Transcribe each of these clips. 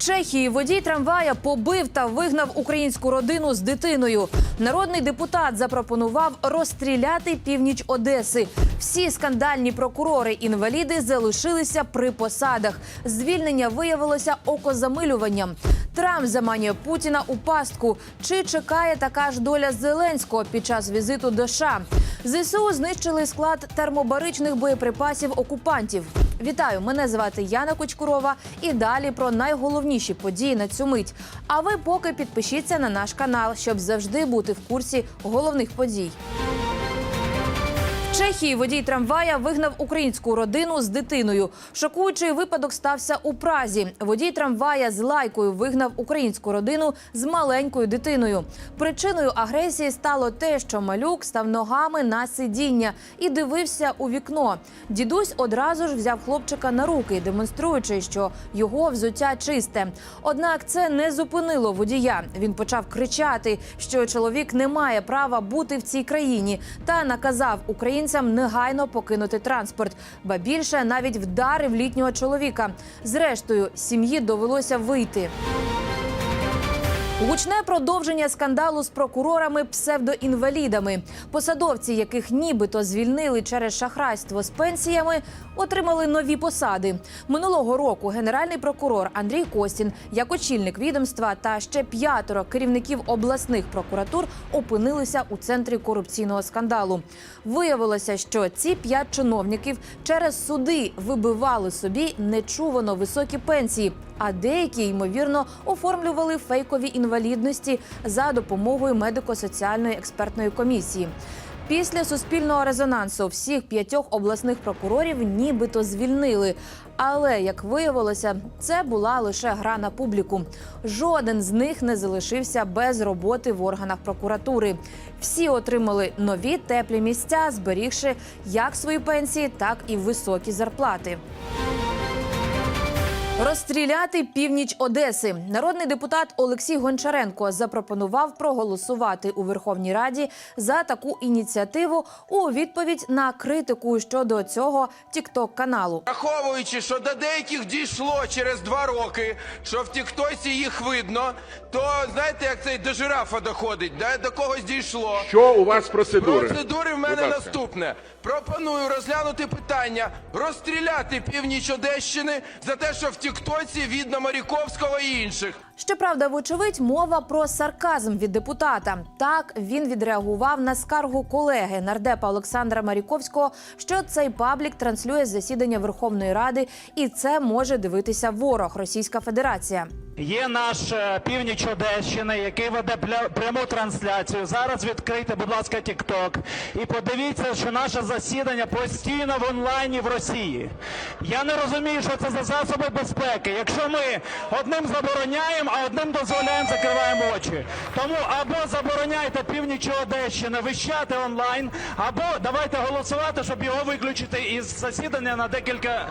Чехії водій трамвая побив та вигнав українську родину з дитиною. Народний депутат запропонував розстріляти північ Одеси. Всі скандальні прокурори-інваліди залишилися при посадах. Звільнення виявилося окозамилюванням. Трамп заманює Путіна у пастку. Чи чекає така ж доля Зеленського під час візиту до США? ЗСУ знищили склад термобаричних боєприпасів окупантів. Вітаю! Мене звати Яна Кучкурова. І далі про найголовніші події на цю мить. А ви поки підпишіться на наш канал, щоб завжди бути в курсі головних подій. Чехії водій трамвая вигнав українську родину з дитиною. Шокуючий випадок стався у Празі. Водій трамвая з лайкою вигнав українську родину з маленькою дитиною. Причиною агресії стало те, що малюк став ногами на сидіння і дивився у вікно. Дідусь одразу ж взяв хлопчика на руки, демонструючи, що його взуття чисте. Однак це не зупинило водія. Він почав кричати, що чоловік не має права бути в цій країні, та наказав українцям негайно покинути транспорт. Ба більше навіть вдарив літнього чоловіка. Зрештою, сім'ї довелося вийти. Гучне продовження скандалу з прокурорами псевдоінвалідами. Посадовці, яких нібито звільнили через шахрайство з пенсіями, отримали нові посади. Минулого року генеральний прокурор Андрій Костін, як очільник відомства та ще п'ятеро керівників обласних прокуратур опинилися у центрі корупційного скандалу. Виявилося, що ці п'ять чиновників через суди вибивали собі нечувано високі пенсії. А деякі ймовірно оформлювали фейкові інвалідності за допомогою медико-соціальної експертної комісії. Після суспільного резонансу всіх п'ятьох обласних прокурорів нібито звільнили. Але як виявилося, це була лише гра на публіку. Жоден з них не залишився без роботи в органах прокуратури. Всі отримали нові теплі місця, зберігши як свої пенсії, так і високі зарплати. Розстріляти північ Одеси. Народний депутат Олексій Гончаренко запропонував проголосувати у Верховній Раді за таку ініціативу у відповідь на критику щодо цього тікток каналу. Враховуючи, що до деяких дійшло через два роки, що в Тіктосі їх видно, то знаєте, як це й до жирафа доходить, да? до когось дійшло. Що у вас процедури? Процедури в мене наступне. Пропоную розглянути питання розстріляти північ Одещини за те, що в Тіктоці видно Маріковського і інших. Щоправда, вочевидь, мова про сарказм від депутата. Так він відреагував на скаргу колеги нардепа Олександра Маріковського, що цей паблік транслює засідання Верховної Ради, і це може дивитися ворог Російська Федерація. Є наш е, північ Одещини, який веде пряму трансляцію. Зараз відкрийте, будь ласка, TikTok і подивіться, що наше засідання постійно в онлайні в Росії. Я не розумію, що це за засоби безпеки. Якщо ми одним забороняємо, а одним дозволяємо, закриваємо очі. Тому або забороняйте північ Одещини вищати онлайн, або давайте голосувати, щоб його виключити із засідання на декілька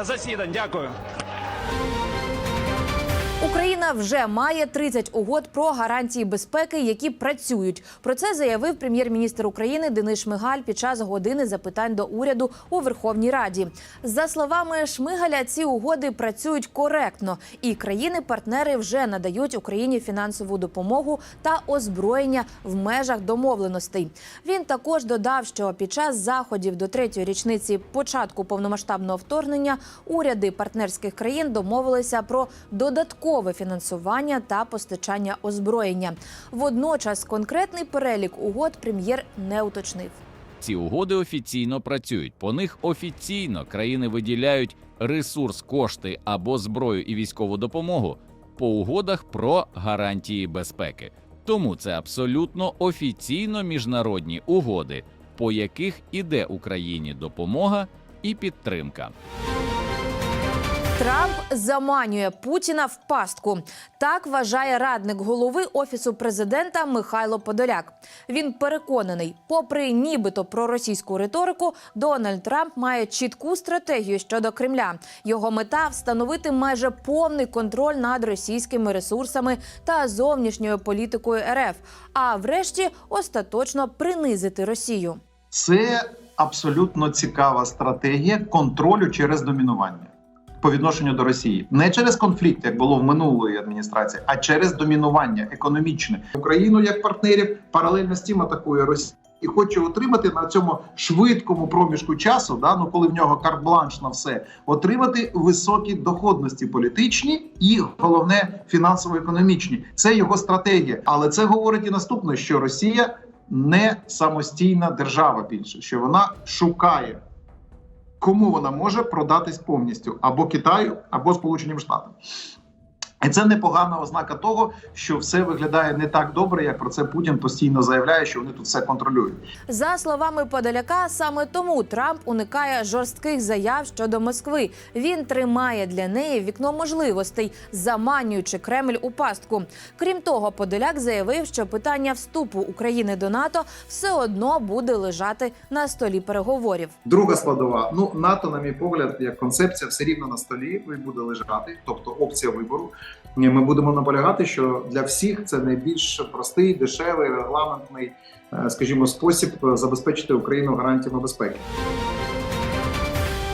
е, засідань. Дякую. Україна вже має 30 угод про гарантії безпеки, які працюють. Про це заявив прем'єр-міністр України Денис Шмигаль під час години запитань до уряду у Верховній Раді. За словами Шмигаля, ці угоди працюють коректно, і країни-партнери вже надають Україні фінансову допомогу та озброєння в межах домовленостей. Він також додав, що під час заходів до третьої річниці початку повномасштабного вторгнення уряди партнерських країн домовилися про додаткове фінансування та постачання озброєння. Водночас конкретний перелік угод прем'єр не уточнив. Ці угоди офіційно працюють. По них офіційно країни виділяють ресурс, кошти або зброю і військову допомогу по угодах про гарантії безпеки. Тому це абсолютно офіційно міжнародні угоди, по яких іде Україні допомога і підтримка. Трамп заманює Путіна в пастку. Так вважає радник голови офісу президента Михайло Подоляк. Він переконаний, попри нібито проросійську риторику, Дональд Трамп має чітку стратегію щодо Кремля. Його мета встановити майже повний контроль над російськими ресурсами та зовнішньою політикою РФ. А врешті остаточно принизити Росію. Це абсолютно цікава стратегія контролю через домінування. По відношенню до Росії не через конфлікт, як було в минулої адміністрації, а через домінування економічне Україну як партнерів паралельно з тим атакує Росія. І хоче отримати на цьому швидкому проміжку часу, да ну коли в нього карт-бланш на все, отримати високі доходності політичні і головне фінансово-економічні. Це його стратегія. Але це говорить і наступне, що Росія не самостійна держава більше, що вона шукає, кому вона може продатись повністю або Китаю, або Сполученим Штатам. І це непогана ознака того, що все виглядає не так добре, як про це Путін постійно заявляє, що вони тут все контролюють. За словами Подоляка, саме тому Трамп уникає жорстких заяв щодо Москви. Він тримає для неї вікно можливостей, заманюючи Кремль у пастку. Крім того, Подоляк заявив, що питання вступу України до НАТО все одно буде лежати на столі переговорів. Друга складова. Ну НАТО, на мій погляд, як концепція, все рівно на столі і буде лежати, тобто опція вибору. Ми будемо наполягати, що для всіх це найбільш простий, дешевий, регламентний, е, скажімо, спосіб е, забезпечити Україну гарантіями безпеки.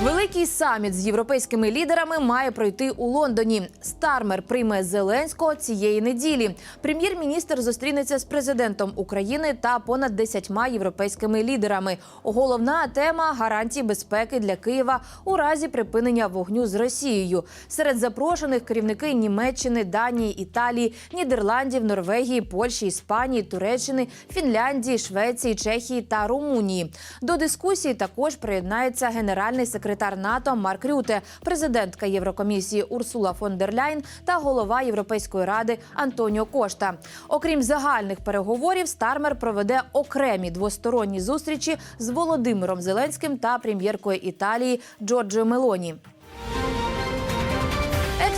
Великий саміт з європейськими лідерами має пройти у Лондоні. Стармер прийме Зеленського цієї неділі. Прем'єр-міністр зустрінеться з президентом України та понад десятьма європейськими лідерами. Головна тема гарантії безпеки для Києва у разі припинення вогню з Росією. Серед запрошених керівники Німеччини, Данії, Італії, Нідерландів, Норвегії, Польщі, Іспанії, Туреччини, Фінляндії, Швеції, Чехії та Румунії. До дискусії також приєднається генеральний секретар НАТО Марк Рюте, президентка Єврокомісії Урсула фон дер Ляйн та голова Європейської ради Антоніо Кошта. Окрім загальних переговорів, Стармер проведе окремі двосторонні зустрічі з Володимиром Зеленським та прем'єркою Італії Джорджо Мелоні.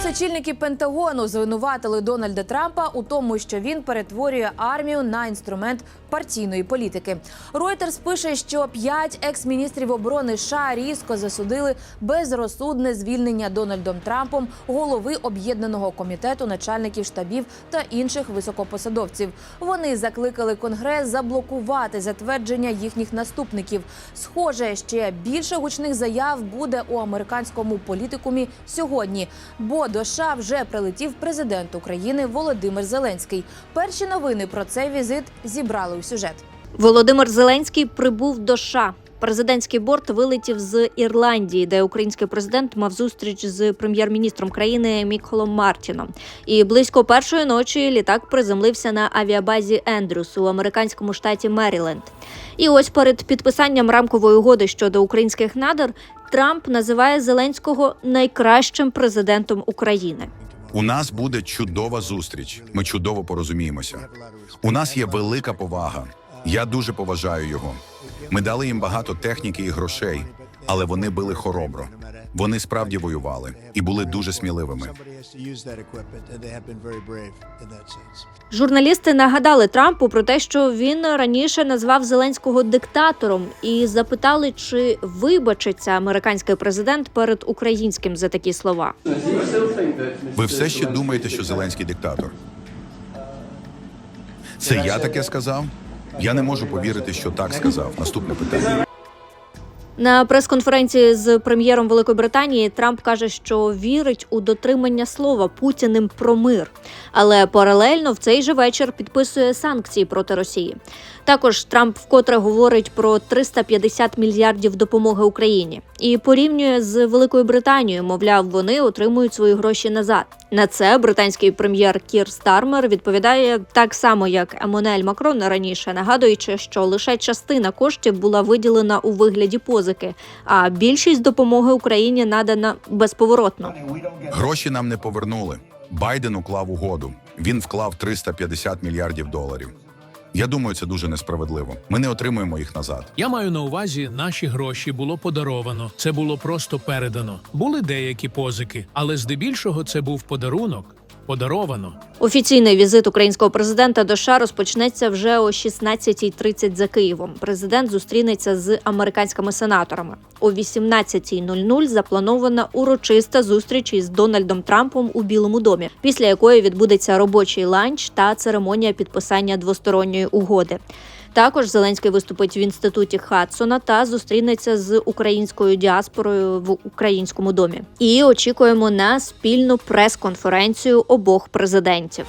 Екс-очільники Пентагону звинуватили Дональда Трампа у тому, що він перетворює армію на інструмент партійної політики. Reuters пише, що п'ять екс-міністрів оборони США різко засудили безрозсудне звільнення Дональдом Трампом голови об'єднаного комітету начальників штабів та інших високопосадовців. Вони закликали конгрес заблокувати затвердження їхніх наступників. Схоже, ще більше гучних заяв буде у американському політикумі сьогодні. Бо до США вже прилетів президент України Володимир Зеленський. Перші новини про цей візит зібрали у сюжет. Володимир Зеленський прибув до США. Президентський борт вилетів з Ірландії, де український президент мав зустріч з прем'єр-міністром країни Міколом Мартіном. І близько першої ночі літак приземлився на авіабазі Ендрюс у американському штаті Меріленд. І ось перед підписанням рамкової угоди щодо українських надр Трамп називає Зеленського найкращим президентом України. У нас буде чудова зустріч. Ми чудово порозуміємося. У нас є велика повага. Я дуже поважаю його. Ми дали їм багато техніки і грошей, але вони били хоробро. Вони справді воювали і були дуже сміливими. Журналісти нагадали Трампу про те, що він раніше назвав Зеленського диктатором, і запитали, чи вибачиться американський президент перед українським за такі слова. Ви все ще думаєте, що Зеленський диктатор? Це я таке сказав? Я не можу повірити, що так сказав. Наступне питання. На прес-конференції з прем'єром Великої Британії Трамп каже, що вірить у дотримання слова Путіним про мир, але паралельно в цей же вечір підписує санкції проти Росії. Також Трамп вкотре говорить про 350 мільярдів допомоги Україні і порівнює з Великою Британією. Мовляв, вони отримують свої гроші назад. На це британський прем'єр Кір Стармер відповідає так само, як Еммануель Макрон раніше, нагадуючи, що лише частина коштів була виділена у вигляді позики, а більшість допомоги Україні надана безповоротно. Гроші нам не повернули. Байден уклав угоду. Він вклав 350 мільярдів доларів. Я думаю, це дуже несправедливо. Ми не отримуємо їх назад. Я маю на увазі, наші гроші було подаровано. Це було просто передано. Були деякі позики, але здебільшого це був подарунок. Подаровано. Офіційний візит українського президента до США розпочнеться вже о 16.30 за Києвом. Президент зустрінеться з американськими сенаторами. О 18.00 запланована урочиста зустріч із Дональдом Трампом у Білому домі, після якої відбудеться робочий ланч та церемонія підписання двосторонньої угоди. Також Зеленський виступить в інституті Хадсона та зустрінеться з українською діаспорою в українському домі. І очікуємо на спільну прес-конференцію обох президентів.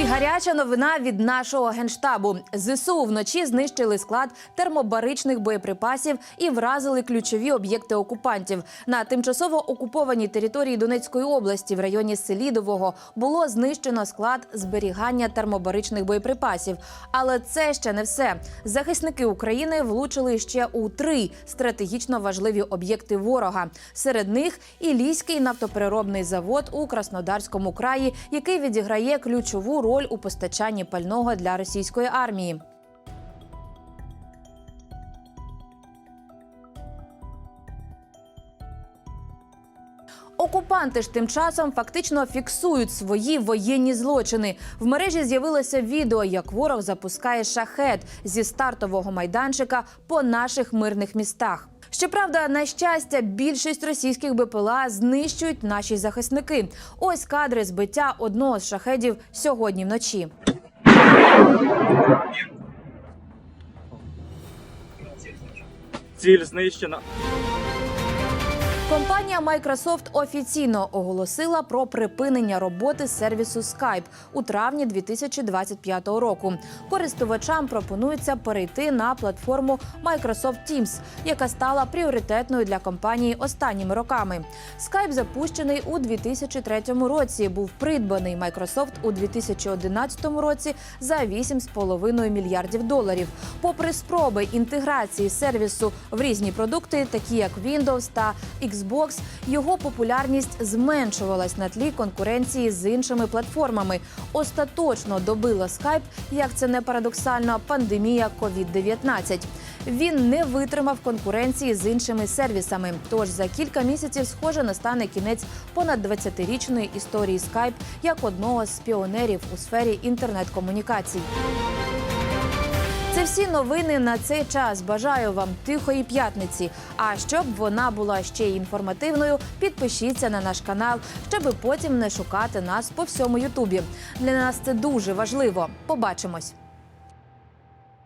І гаряча новина від нашого генштабу. Зсу вночі знищили склад термобаричних боєприпасів і вразили ключові об'єкти окупантів. На тимчасово окупованій території Донецької області в районі Селідового було знищено склад зберігання термобаричних боєприпасів. Але це ще не все. Захисники України влучили ще у три стратегічно важливі об'єкти ворога. Серед них Ілійський нафтопереробний завод у Краснодарському краї, який відіграє ключову роль у постачанні пального для російської армії. Окупанти ж тим часом фактично фіксують свої воєнні злочини. В мережі з'явилося відео, як ворог запускає шахет зі стартового майданчика по наших мирних містах. Щоправда, на щастя, більшість російських БПЛА знищують наші захисники. Ось кадри збиття одного з шахедів сьогодні вночі. Ціль знищена. Компанія Microsoft офіційно оголосила про припинення роботи сервісу Skype у травні 2025 року. Користувачам пропонується перейти на платформу Microsoft Teams, яка стала пріоритетною для компанії останніми роками. Skype запущений у 2003 році. Був придбаний Microsoft у 2011 році за 8,5 мільярдів доларів. Попри спроби інтеграції сервісу в різні продукти, такі як Windows та Xbox, його популярність зменшувалась на тлі конкуренції з іншими платформами. Остаточно добила Skype, як це не парадоксально, пандемія COVID-19. Він не витримав конкуренції з іншими сервісами. Тож за кілька місяців, схоже, настане кінець понад 20-річної історії Skype як одного з піонерів у сфері інтернет-комунікацій. Всі новини на цей час. Бажаю вам тихої п'ятниці. А щоб вона була ще й інформативною, підпишіться на наш канал, щоб потім не шукати нас по всьому Ютубі. Для нас це дуже важливо. Побачимось.